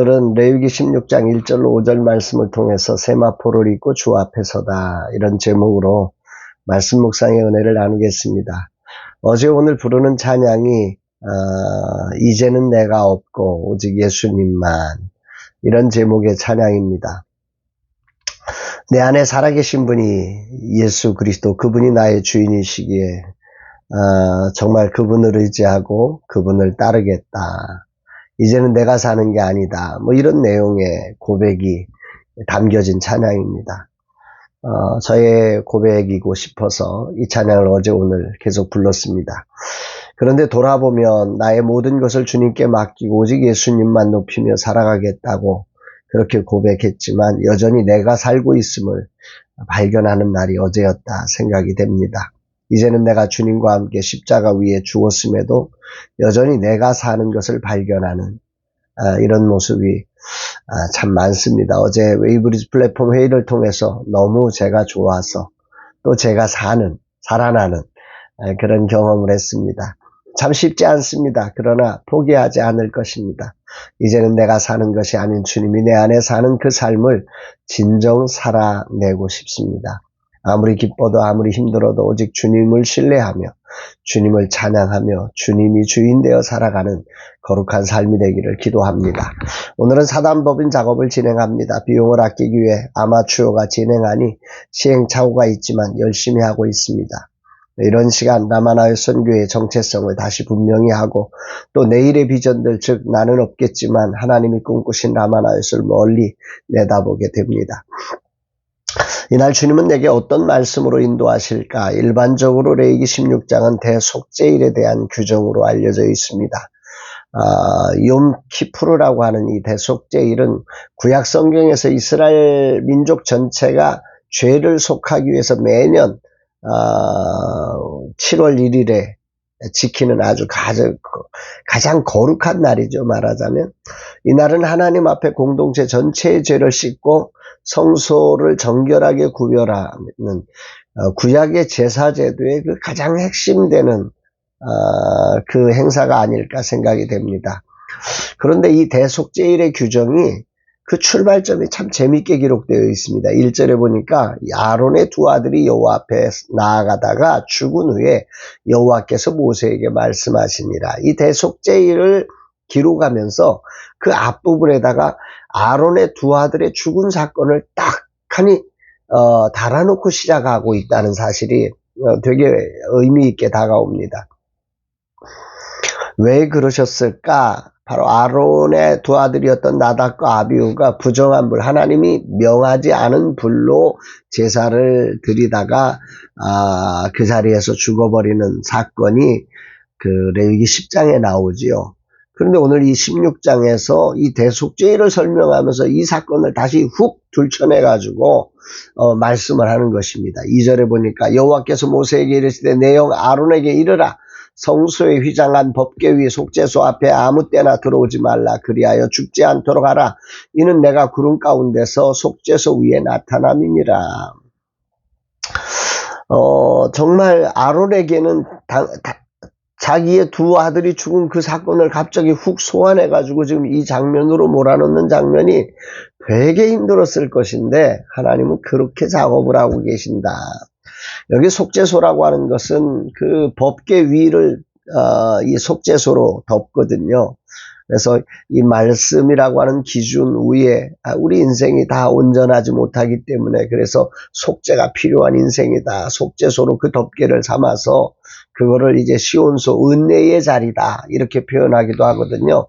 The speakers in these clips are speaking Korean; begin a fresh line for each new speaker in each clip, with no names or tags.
오늘은 레위기 16장 1절로 5절 말씀을 통해서 세마포를 입고 주 앞에 서다 이런 제목으로 말씀 묵상의 은혜를 나누겠습니다. 어제 오늘 부르는 찬양이 어, 이제는 내가 없고 오직 예수님만 이런 제목의 찬양입니다. 내 안에 살아계신 분이 예수 그리스도 그분이 나의 주인이시기에 어, 정말 그분을 의지하고 그분을 따르겠다. 이제는 내가 사는 게 아니다. 뭐 이런 내용의 고백이 담겨진 찬양입니다. 어, 저의 고백이고 싶어서 이 찬양을 어제 오늘 계속 불렀습니다. 그런데 돌아보면 나의 모든 것을 주님께 맡기고 오직 예수님만 높이며 살아가겠다고 그렇게 고백했지만 여전히 내가 살고 있음을 발견하는 날이 어제였다 생각이 됩니다. 이제는 내가 주님과 함께 십자가 위에 죽었음에도 여전히 내가 사는 것을 발견하는 아, 이런 모습이 아, 참 많습니다. 어제 웨이브리지 플랫폼 회의를 통해서 너무 제가 좋아서 또 제가 사는 살아나는 아, 그런 경험을 했습니다. 참 쉽지 않습니다. 그러나 포기하지 않을 것입니다. 이제는 내가 사는 것이 아닌 주님이 내 안에 사는 그 삶을 진정 살아내고 싶습니다. 아무리 기뻐도 아무리 힘들어도 오직 주님을 신뢰하며 주님을 찬양하며 주님이 주인 되어 살아가는 거룩한 삶이 되기를 기도합니다. 오늘은 사단법인 작업을 진행합니다. 비용을 아끼기 위해 아마추어가 진행하니 시행착오가 있지만 열심히 하고 있습니다. 이런 시간 라마나의 선교의 정체성을 다시 분명히 하고 또 내일의 비전들 즉 나는 없겠지만 하나님이 꿈꾸신 라마나였을 멀리 내다보게 됩니다. 이날 주님은 내게 어떤 말씀으로 인도하실까? 일반적으로 레이기 16장은 대속제일에 대한 규정으로 알려져 있습니다. 아, 욤키푸르라고 하는 이 대속제일은 구약 성경에서 이스라엘 민족 전체가 죄를 속하기 위해서 매년 아, 7월 1일에 지키는 아주 가장, 가장 거룩한 날이죠, 말하자면. 이날은 하나님 앞에 공동체 전체의 죄를 씻고 성소를 정결하게 구별하는 어, 구약의 제사 제도의 그 가장 핵심되는 어, 그 행사가 아닐까 생각이 됩니다. 그런데 이 대속제일의 규정이 그 출발점이 참 재밌게 기록되어 있습니다. 1절에 보니까 아론의 두 아들이 여호와 앞에 나아가다가 죽은 후에 여호와께서 모세에게 말씀하시니라. 이 대속제일을 기록하면서 그 앞부분에다가 아론의 두 아들의 죽은 사건을 딱 하니 어, 달아놓고 시작하고 있다는 사실이 어, 되게 의미 있게 다가옵니다. 왜 그러셨을까? 바로 아론의 두 아들이었던 나닥과 아비우가 부정한 불, 하나님이 명하지 않은 불로 제사를 드리다가 아, 그 자리에서 죽어버리는 사건이 그 레위기 10장에 나오지요. 그런데 오늘 이 16장에서 이 대속죄를 설명하면서 이 사건을 다시 훅 들춰내가지고 어, 말씀을 하는 것입니다. 2절에 보니까 여호와께서 모세에게 이르시되 내용 아론에게 이르라. 성소에 휘장한 법계 위 속죄소 앞에 아무 때나 들어오지 말라. 그리하여 죽지 않도록 하라. 이는 내가 구름 가운데서 속죄소 위에 나타남이니라. 어, 정말 아론에게는 다, 다, 자기의 두 아들이 죽은 그 사건을 갑자기 훅 소환해가지고 지금 이 장면으로 몰아넣는 장면이 되게 힘들었을 것인데 하나님은 그렇게 작업을 하고 계신다. 여기 속죄소라고 하는 것은 그 법계 위를 어, 이 속죄소로 덮거든요. 그래서 이 말씀이라고 하는 기준 위에 아, 우리 인생이 다 온전하지 못하기 때문에 그래서 속죄가 필요한 인생이다. 속죄소로 그 덮개를 삼아서 그거를 이제 시온소 은혜의 자리다 이렇게 표현하기도 하거든요.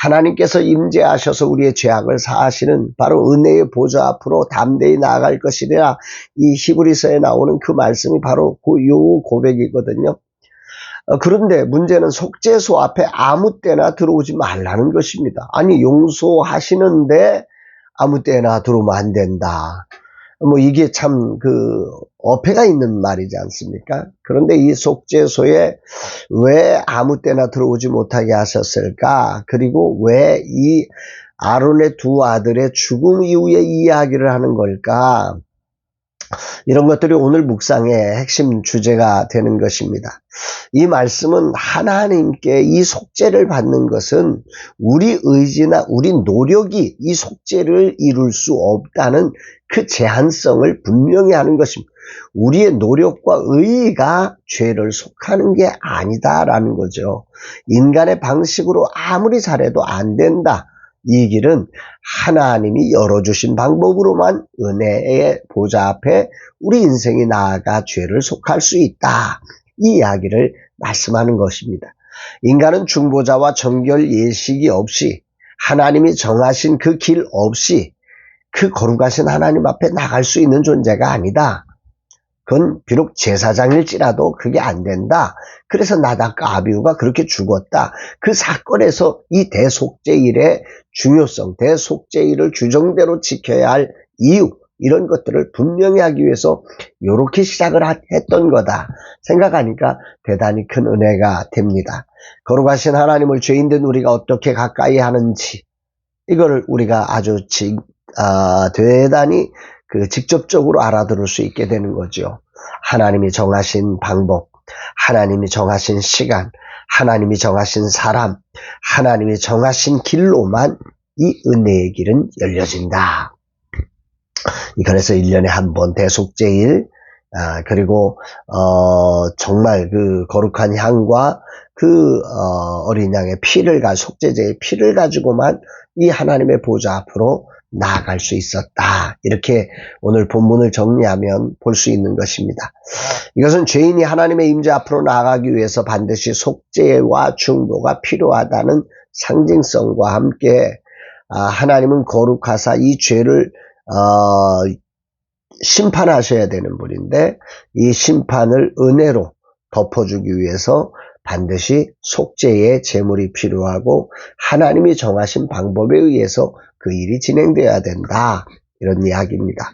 하나님께서 임재하셔서 우리의 죄악을 사하시는 바로 은혜의 보좌 앞으로 담대히 나아갈 것이라 이 히브리서에 나오는 그 말씀이 바로 그 요 고백이거든요. 어, 그런데 문제는 속죄소 앞에 아무 때나 들어오지 말라는 것입니다. 아니 용서하시는데 아무 때나 들어오면 안 된다. 뭐 이게 참 그 어폐가 있는 말이지 않습니까? 그런데 이 속죄소에 왜 아무 때나 들어오지 못하게 하셨을까? 그리고 왜 이 아론의 두 아들의 죽음 이후에 이야기를 하는 걸까? 이런 것들이 오늘 묵상의 핵심 주제가 되는 것입니다. 이 말씀은 하나님께 이 속죄를 받는 것은 우리 의지나 우리 노력이 이 속죄를 이룰 수 없다는 그 제한성을 분명히 하는 것입니다. 우리의 노력과 의의가 죄를 속하는 게 아니다라는 거죠. 인간의 방식으로 아무리 잘해도 안 된다. 이 길은 하나님이 열어주신 방법으로만 은혜의 보좌 앞에 우리 인생이 나아가 죄를 속할 수 있다. 이 이야기를 말씀하는 것입니다. 인간은 중보자와 정결 예식이 없이 하나님이 정하신 그 길 없이 그 거룩하신 하나님 앞에 나갈 수 있는 존재가 아니다. 그건 비록 제사장일지라도 그게 안 된다. 그래서 나다카 아비우가 그렇게 죽었다. 그 사건에서 이 대속제일의 중요성, 대속제일을 규정대로 지켜야 할 이유, 이런 것들을 분명히 하기 위해서 이렇게 시작을 했던 거다. 생각하니까 대단히 큰 은혜가 됩니다. 거룩하신 하나님을 죄인된 우리가 어떻게 가까이 하는지, 이거를 우리가 아주 지, 아, 대단히 그 직접적으로 알아들을 수 있게 되는 거죠. 하나님이 정하신 방법, 하나님이 정하신 시간, 하나님이 정하신 사람, 하나님이 정하신 길로만 이 은혜의 길은 열려진다. 그래서 1년에 한 번 대속제일, 아, 그리고, 어, 정말 그 거룩한 향과 그, 어, 어린 양의 피를 가, 속죄제의 피를 가지고만 이 하나님의 보좌 앞으로 나아갈 수 있었다. 이렇게 오늘 본문을 정리하면 볼 수 있는 것입니다. 이것은 죄인이 하나님의 임재 앞으로 나아가기 위해서 반드시 속죄와 중보가 필요하다는 상징성과 함께 아, 하나님은 거룩하사 이 죄를 어, 심판하셔야 되는 분인데 이 심판을 은혜로 덮어주기 위해서 반드시 속죄의 제물이 필요하고 하나님이 정하신 방법에 의해서 그 일이 진행되어야 된다. 이런 이야기입니다.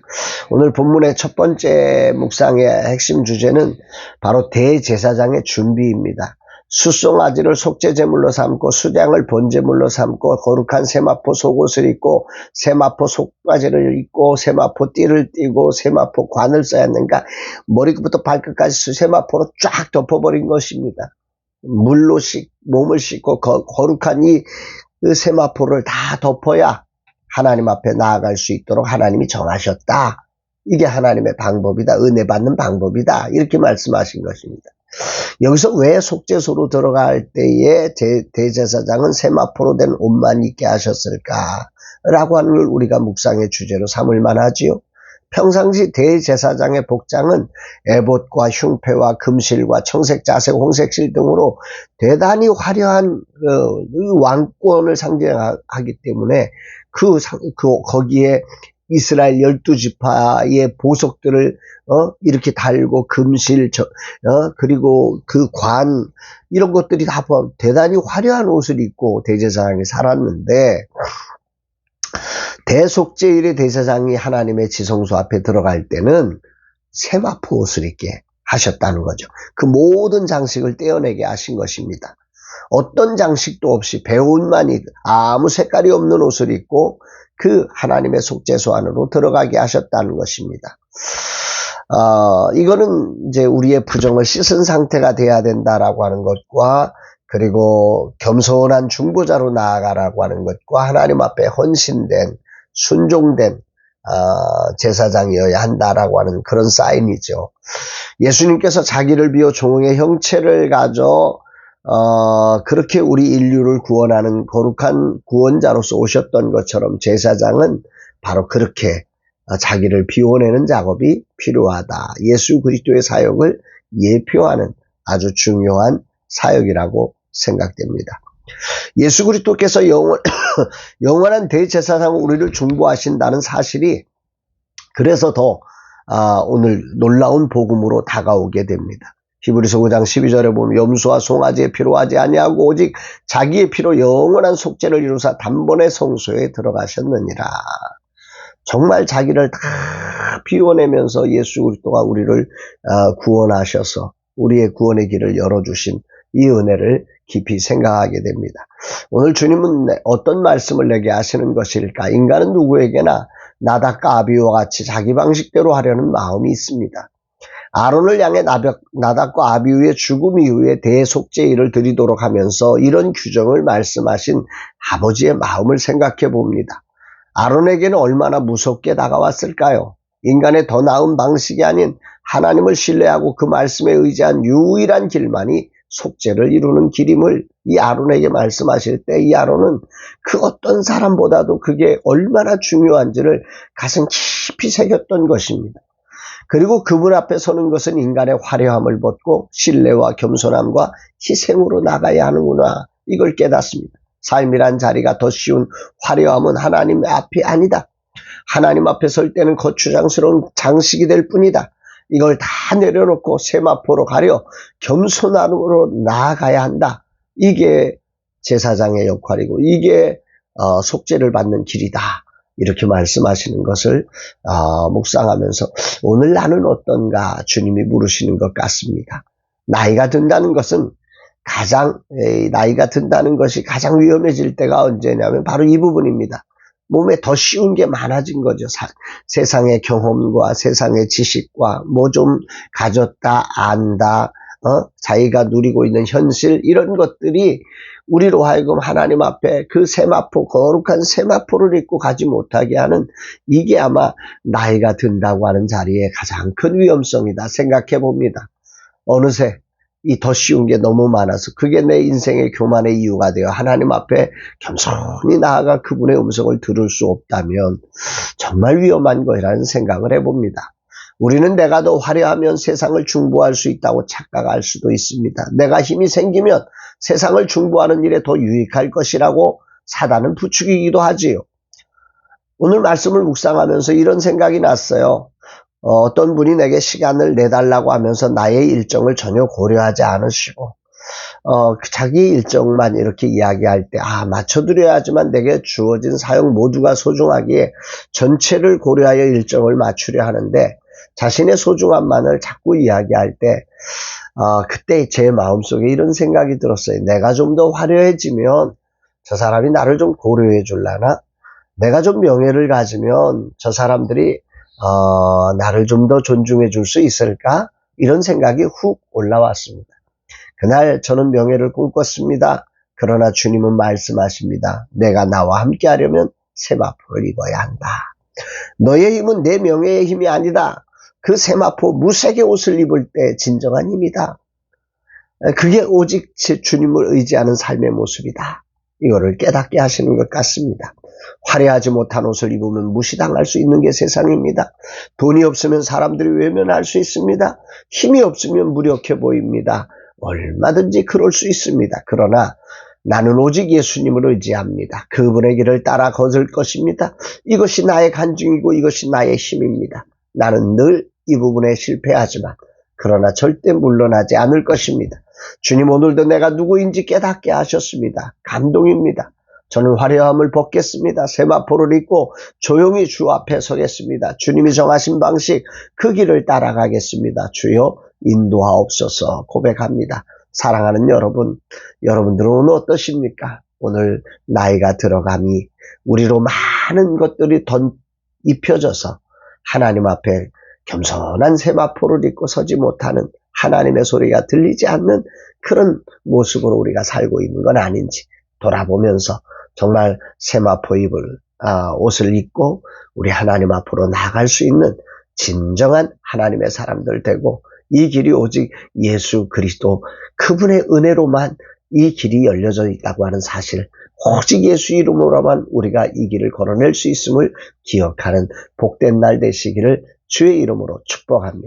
오늘 본문의 첫 번째 묵상의 핵심 주제는 바로 대제사장의 준비입니다. 수송아지를 속죄제물로 삼고 수장을 번제물로 삼고 거룩한 세마포 속옷을 입고 세마포 속바지를 입고 세마포 띠를 띠고 세마포 관을 써야하는가 머리부터 발끝까지 세마포로 쫙 덮어버린 것입니다. 물로 씻, 몸을 씻고 거, 거룩한 이그 세마포를 다 덮어야 하나님 앞에 나아갈 수 있도록 하나님이 정하셨다. 이게 하나님의 방법이다. 은혜 받는 방법이다. 이렇게 말씀하신 것입니다. 여기서 왜 속죄소로 들어갈 때에 대, 제사장은 세마포로 된 옷만 입게 하셨을까? 라고 하는 걸 우리가 묵상의 주제로 삼을 만하지요. 평상시 대제사장의 복장은 에봇과 흉패와 금실과 청색, 자색, 홍색실 등으로 대단히 화려한 어, 왕권을 상징하기 때문에 그, 그 거기에 이스라엘 열두 지파의 보석들을 어 이렇게 달고 금실 저, 어 그리고 그 관 이런 것들이 다 대단히 화려한 옷을 입고 대제사장이 살았는데 대속제일의 대제사장이 하나님의 지성소 앞에 들어갈 때는 세마포 옷을 입게 하셨다는 거죠. 그 모든 장식을 떼어내게 하신 것입니다. 어떤 장식도 없이 배옷만 아무 색깔이 없는 옷을 입고 그 하나님의 속죄소 안으로 들어가게 하셨다는 것입니다. 어, 이거는 이제 우리의 부정을 씻은 상태가 돼야 된다라고 하는 것과 그리고 겸손한 중보자로 나아가라고 하는 것과 하나님 앞에 헌신된 순종된 어, 제사장이어야 한다라고 하는 그런 사인이죠. 예수님께서 자기를 비워 종의 형체를 가져 어, 그렇게 우리 인류를 구원하는 거룩한 구원자로서 오셨던 것처럼 제사장은 바로 그렇게 어, 자기를 비워내는 작업이 필요하다. 예수 그리스도의 사역을 예표하는 아주 중요한 사역이라고 생각됩니다. 예수 그리스도께서 영원, 영원한 대제사장 우리를 중보하신다는 사실이 그래서 더 아, 오늘 놀라운 복음으로 다가오게 됩니다. 히브리서 5장 12절에 보면 염소와 송아지의 피로 하지 아니하고 오직 자기의 피로 영원한 속죄를 이루사 단번에 성소에 들어가셨느니라. 정말 자기를 다 비워내면서 예수 그리스도가 우리를 어, 구원하셔서 우리의 구원의 길을 열어주신 이 은혜를 깊이 생각하게 됩니다. 오늘 주님은 어떤 말씀을 내게 하시는 것일까? 인간은 누구에게나 나닥과 아비와 같이 자기 방식대로 하려는 마음이 있습니다. 아론을 향해 나닥과 아비후의 죽음 이후에 대속죄일을 드리도록 하면서 이런 규정을 말씀하신 아버지의 마음을 생각해 봅니다. 아론에게는 얼마나 무섭게 다가왔을까요? 인간의 더 나은 방식이 아닌 하나님을 신뢰하고 그 말씀에 의지한 유일한 길만이 속죄를 이루는 길임을 이 아론에게 말씀하실 때 이 아론은 그 어떤 사람보다도 그게 얼마나 중요한지를 가슴 깊이 새겼던 것입니다. 그리고 그분 앞에 서는 것은 인간의 화려함을 벗고 신뢰와 겸손함과 희생으로 나가야 하는구나 이걸 깨닫습니다. 삶이란 자리가 더 쉬운 화려함은 하나님 앞이 아니다. 하나님 앞에 설 때는 거추장스러운 장식이 될 뿐이다. 이걸 다 내려놓고 세마포로 가려 겸손함으로 나아가야 한다. 이게 제사장의 역할이고 이게 어, 속죄를 받는 길이다. 이렇게 말씀하시는 것을 어, 묵상하면서 오늘 나는 어떤가 주님이 물으시는 것 같습니다. 나이가 든다는 것은 가장 에이, 나이가 든다는 것이 가장 위험해질 때가 언제냐면 바로 이 부분입니다. 몸에 더 쉬운 게 많아진 거죠. 사- 세상의 경험과 세상의 지식과 뭐 좀 가졌다 안다 어? 자기가 누리고 있는 현실 이런 것들이 우리로 하여금 하나님 앞에 그 세마포 거룩한 세마포를 입고 가지 못하게 하는 이게 아마 나이가 든다고 하는 자리에 가장 큰 위험성이다 생각해 봅니다. 어느새 이 더 쉬운 게 너무 많아서 그게 내 인생의 교만의 이유가 되어 하나님 앞에 겸손히 나아가 그분의 음성을 들을 수 없다면 정말 위험한 거라는 생각을 해봅니다. 우리는 내가 더 화려하면 세상을 중보할 수 있다고 착각할 수도 있습니다. 내가 힘이 생기면 세상을 중보하는 일에 더 유익할 것이라고 사단은 부추기기도 하지요. 오늘 말씀을 묵상하면서 이런 생각이 났어요. 어, 떤 분이 내게 시간을 내달라고 하면서 나의 일정을 전혀 고려하지 않으시고, 어, 자기 일정만 이렇게 이야기할 때, 아, 맞춰드려야지만 내게 주어진 사역 모두가 소중하기에 전체를 고려하여 일정을 맞추려 하는데, 자신의 소중함만을 자꾸 이야기할 때, 어, 그때 제 마음속에 이런 생각이 들었어요. 내가 좀 더 화려해지면 저 사람이 나를 좀 고려해 줄라나? 내가 좀 명예를 가지면 저 사람들이 어, 나를 좀 더 존중해 줄 수 있을까? 이런 생각이 훅 올라왔습니다. 그날 저는 명예를 꿈꿨습니다. 그러나 주님은 말씀하십니다. 내가 나와 함께 하려면 세마포를 입어야 한다. 너의 힘은 내 명예의 힘이 아니다. 그 세마포 무색의 옷을 입을 때 진정한 힘이다. 그게 오직 제 주님을 의지하는 삶의 모습이다. 이거를 깨닫게 하시는 것 같습니다. 화려하지 못한 옷을 입으면 무시당할 수 있는 게 세상입니다. 돈이 없으면 사람들이 외면할 수 있습니다. 힘이 없으면 무력해 보입니다. 얼마든지 그럴 수 있습니다. 그러나 나는 오직 예수님을 의지합니다. 그분의 길을 따라 걷을 것입니다. 이것이 나의 간증이고 이것이 나의 힘입니다. 나는 늘 이 부분에 실패하지만 그러나 절대 물러나지 않을 것입니다. 주님 오늘도 내가 누구인지 깨닫게 하셨습니다. 감동입니다. 저는 화려함을 벗겠습니다. 세마포를 입고 조용히 주 앞에 서겠습니다. 주님이 정하신 방식 그 길을 따라가겠습니다. 주여 인도하옵소서 고백합니다. 사랑하는 여러분, 여러분들은 어떠십니까? 오늘 나이가 들어감이 우리로 많은 것들이 던 입혀져서 하나님 앞에 겸손한 세마포를 입고 서지 못하는 하나님의 소리가 들리지 않는 그런 모습으로 우리가 살고 있는 건 아닌지 돌아보면서 정말 세마포 입을 아, 옷을 입고 우리 하나님 앞으로 나갈 수 있는 진정한 하나님의 사람들 되고 이 길이 오직 예수 그리스도 그분의 은혜로만 이 길이 열려져 있다고 하는 사실 오직 예수 이름으로만 우리가 이 길을 걸어낼 수 있음을 기억하는 복된 날 되시기를 주의 이름으로 축복합니다.